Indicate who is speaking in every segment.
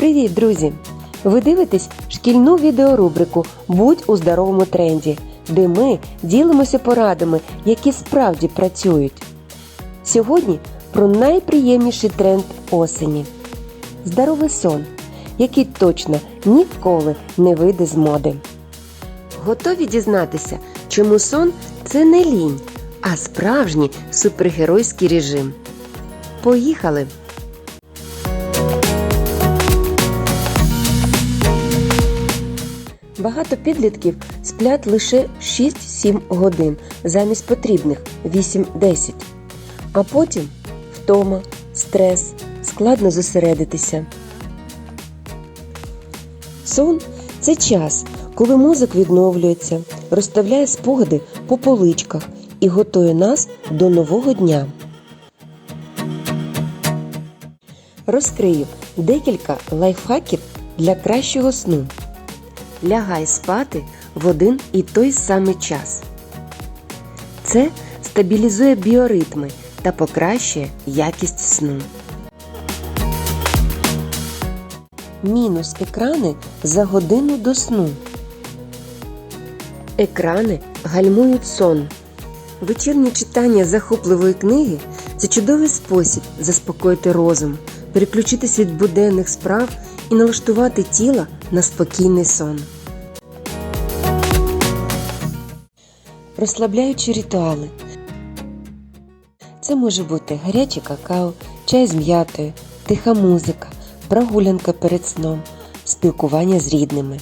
Speaker 1: Привіт, друзі! Ви дивитесь шкільну відеорубрику Будь у здоровому тренді, де ми ділимося порадами, які справді працюють. Сьогодні про найприємніший тренд осені здоровий сон, який точно ніколи не вийде з моди. Готові дізнатися, чому сон це не лінь, а справжній супергеройський режим. Поїхали! Багато підлітків сплять лише 6-7 годин замість потрібних 8-10. А потім втома, стрес, складно зосередитися. Сон це час, коли мозок відновлюється, розставляє спогади по поличках і готує нас до нового дня. Розкрию декілька лайфхаків для кращого сну. Лягай спати в один і той самий час. Це стабілізує біоритми та покращує якість сну. Мінус екрани за годину до сну. Екрани гальмують сон. Вечірнє читання захопливої книги це чудовий спосіб заспокоїти розум, переключитися від буденних справ і налаштувати тіло на спокійний сон. Розслабляючі ритуали. Це може бути гаряче какао, чай з м'ятою, тиха музика, прогулянка перед сном, спілкування з рідними.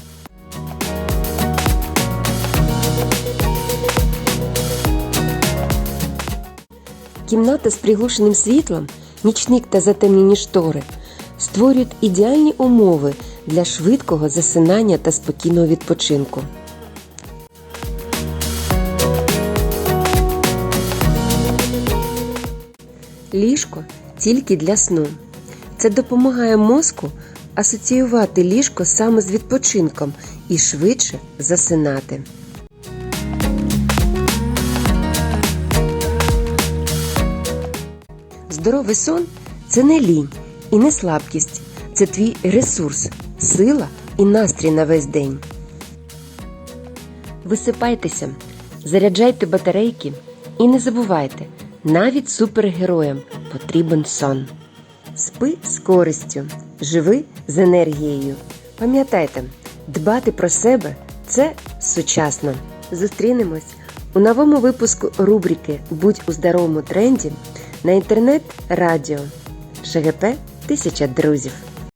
Speaker 1: Кімната з приглушеним світлом, нічник та затемнені штори створюють ідеальні умови для швидкого засинання та спокійного відпочинку. Ліжко тільки для сну. Це допомагає мозку асоціювати ліжко саме з відпочинком і швидше засинати. Здоровий сон це не лінь і не слабкість. Це твій ресурс, сила і настрій на весь день. Висипайтеся, заряджайте батарейки і не забувайте, навіть супергероям потрібен сон. Спи з користю, живи з енергією. Пам'ятайте, дбати про себе це сучасно. Зустрінемось у новому випуску рубрики Будь у здоровому тренді на інтернет-радіо ШГП Тисяча друзів.